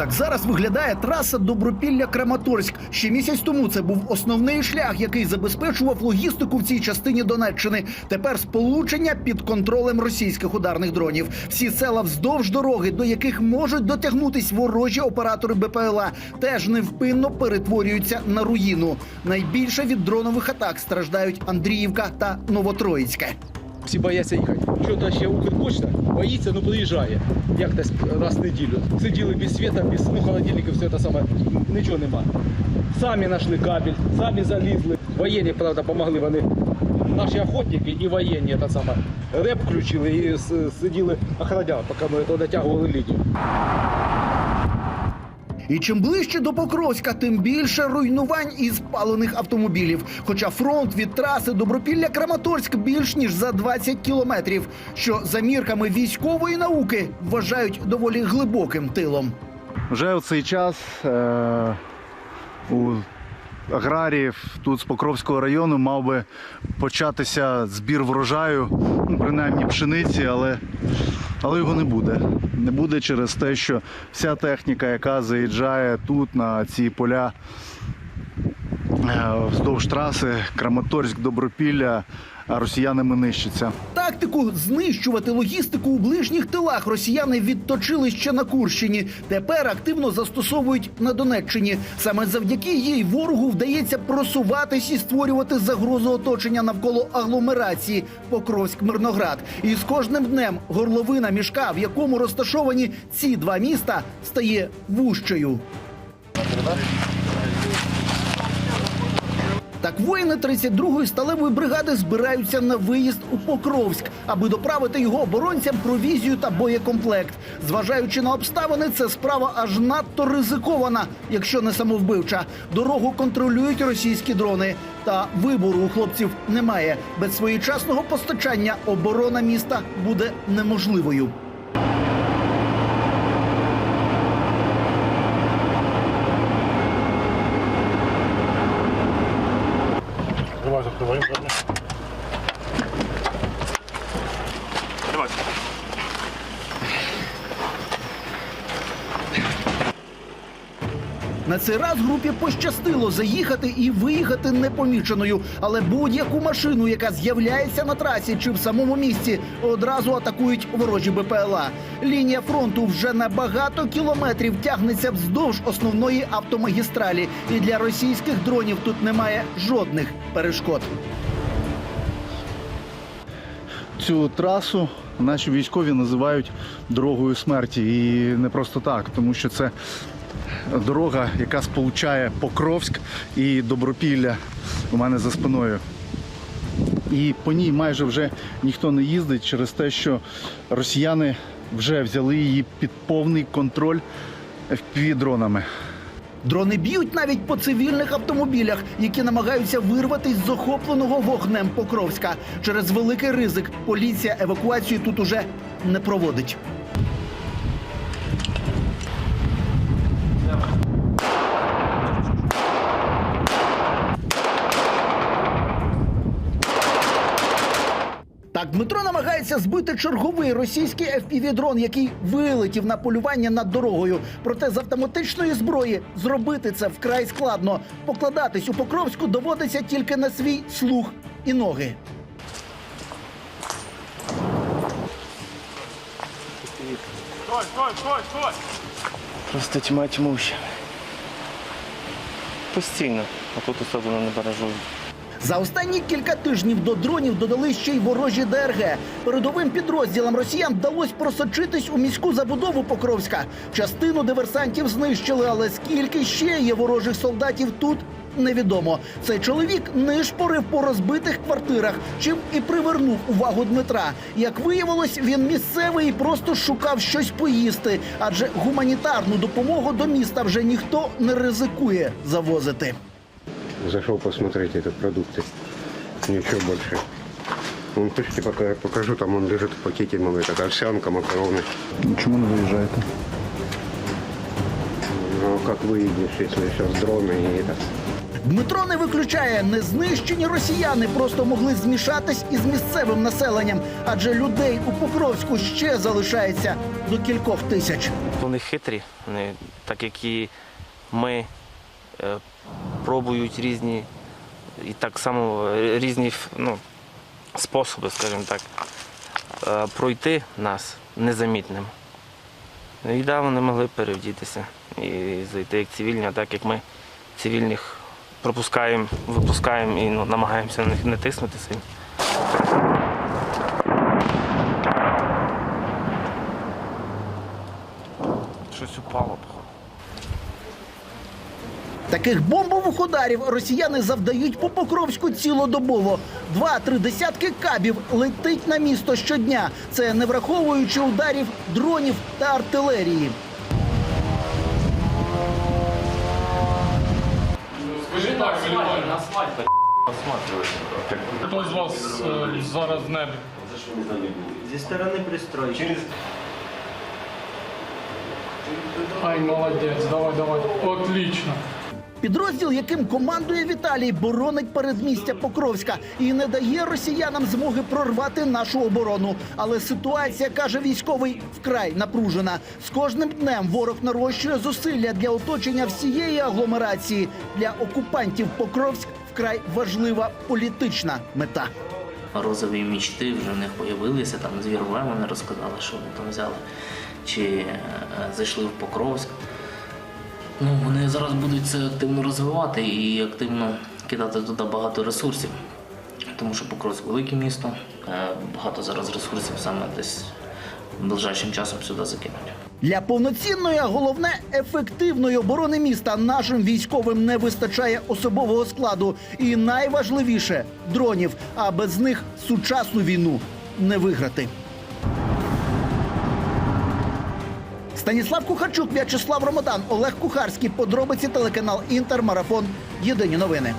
Так зараз виглядає траса Добропілля Краматорськ. Ще місяць тому це був основний шлях, який забезпечував логістику в цій частині Донеччини. Тепер сполучення під контролем російських ударних дронів. Всі села вздовж дороги, до яких можуть дотягнутись ворожі оператори БПЛА, теж невпинно перетворюються на руїну. Найбільше від дронових атак страждають Андріївка та Новотроїцьке. Всі бояться їхати. Що ще Укрпочта боїться, ну приїжджає. Як десь раз в неділю. Сиділи без світа, без ну, холодильника, все це саме. Нічого нема. Самі знайшли кабель, самі залізли. Воєнні, правда, допомогли вони. Наші охотники і воєнні та саме. Реп включили і сиділи охраняли, поки ми то дотягували лінію. І чим ближче до Покровська, тим більше руйнувань і спалених автомобілів. Хоча фронт від траси Добропілля Краматорськ більш ніж за 20 кілометрів, що за мірками військової науки вважають доволі глибоким тилом. Вже у цей час е, у аграріїв тут з Покровського району мав би початися збір врожаю, ну, принаймні пшениці, але, але його не буде. Не буде через те, що вся техніка, яка заїжджає тут на ці поля вздовж траси Краматорськ, Добропілля, росіянами нищиться. Тактику знищувати логістику у ближніх тилах росіяни відточили ще на Курщині. Тепер активно застосовують на Донеччині. Саме завдяки їй ворогу вдається просуватись і створювати загрозу оточення навколо агломерації Покровськ-Мирноград. І з кожним днем горловина мішка, в якому розташовані ці два міста, стає вужчою. Так воїни 32-ї сталевої бригади збираються на виїзд у Покровськ, аби доправити його оборонцям провізію та боєкомплект. Зважаючи на обставини, це справа аж надто ризикована, якщо не самовбивча. Дорогу контролюють російські дрони. Та вибору у хлопців немає. Без своєчасного постачання оборона міста буде неможливою. Давай закриваємо. Давай. На цей раз групі пощастило заїхати і виїхати непоміченою, але будь-яку машину, яка з'являється на трасі чи в самому місці, одразу атакують ворожі БПЛА. Лінія фронту вже на багато кілометрів тягнеться вздовж основної автомагістралі, і для російських дронів тут немає жодних перешкод. Цю трасу наші військові називають дорогою смерті. І не просто так, тому що це дорога, яка сполучає Покровськ і Добропілля у мене за спиною. І по ній майже вже ніхто не їздить через те, що росіяни вже взяли її під повний контроль FPV-дронами. Дрони б'ють навіть по цивільних автомобілях, які намагаються вирватись з охопленого вогнем Покровська. Через великий ризик поліція евакуацію тут уже не проводить. Дмитро намагається збити черговий російський FPV-дрон, який вилетів на полювання над дорогою. Проте з автоматичної зброї зробити це вкрай складно. Покладатись у Покровську доводиться тільки на свій слух і ноги. Стой, стой, стой, стой! Просто тьма тьмуща. Постійно, а тут особливо не баражую. За останні кілька тижнів до дронів додали ще й ворожі ДРГ. Передовим підрозділам росіян вдалося просочитись у міську забудову Покровська. Частину диверсантів знищили, але скільки ще є ворожих солдатів тут. Невідомо цей чоловік нишпорив по розбитих квартирах, чим і привернув увагу Дмитра. Як виявилось, він місцевий і просто шукав щось поїсти, адже гуманітарну допомогу до міста вже ніхто не ризикує завозити Зашел посмотреть это продукты. Ничего больше. Вон, хочете, пока я покажу, там он лежит в пакете, мол, это овсянка, макароны. Чому не виїжджаєте? Ну, а как выедешь, если сейчас дроны и это. Дмитро не виключає, незнищені росіяни просто могли змішатись із місцевим населенням, адже людей у Покровську ще залишається до кількох тисяч. Вони хитрі, вони, так як і ми, е, пробують різні і так само е, різні ну, способи, скажімо так, е, пройти нас незамітним. І да, вони могли перевдітися і зайти як цивільні, а так як ми цивільних пропускаємо, випускаємо і ну, намагаємося на них не тиснути сильно. Щось упало. Таких бомбових ударів росіяни завдають по Покровську цілодобово. Два-три десятки кабів летить на місто щодня. Це не враховуючи ударів дронів та артилерії. Скажіть так, на асфальт. Хто з вас е, зараз в небі? Зі сторони пристройки. Ай, молодець, давай, давай. Отлично. Підрозділ, яким командує Віталій, боронить передмістя Покровська і не дає росіянам змоги прорвати нашу оборону. Але ситуація каже військовий вкрай напружена. З кожним днем ворог нарощує зусилля для оточення всієї агломерації. Для окупантів Покровськ вкрай важлива політична мета. розові мічти вже в них появилися. Там з Вірве вони розказали, що вони там взяли чи е, зайшли в Покровськ. Ну, вони зараз будуть це активно розвивати і активно кидати туди багато ресурсів. Тому що Покровськ велике місто, е, багато зараз ресурсів саме десь ближайшим часом сюди закинуть. Для повноцінної, головне ефективної оборони міста нашим військовим не вистачає особового складу і найважливіше дронів. А без них сучасну війну не виграти. Станіслав Кухарчук, В'ячеслав Ромодан, Олег Кухарський. Подробиці телеканал Інтер. Марафон. Єдині новини.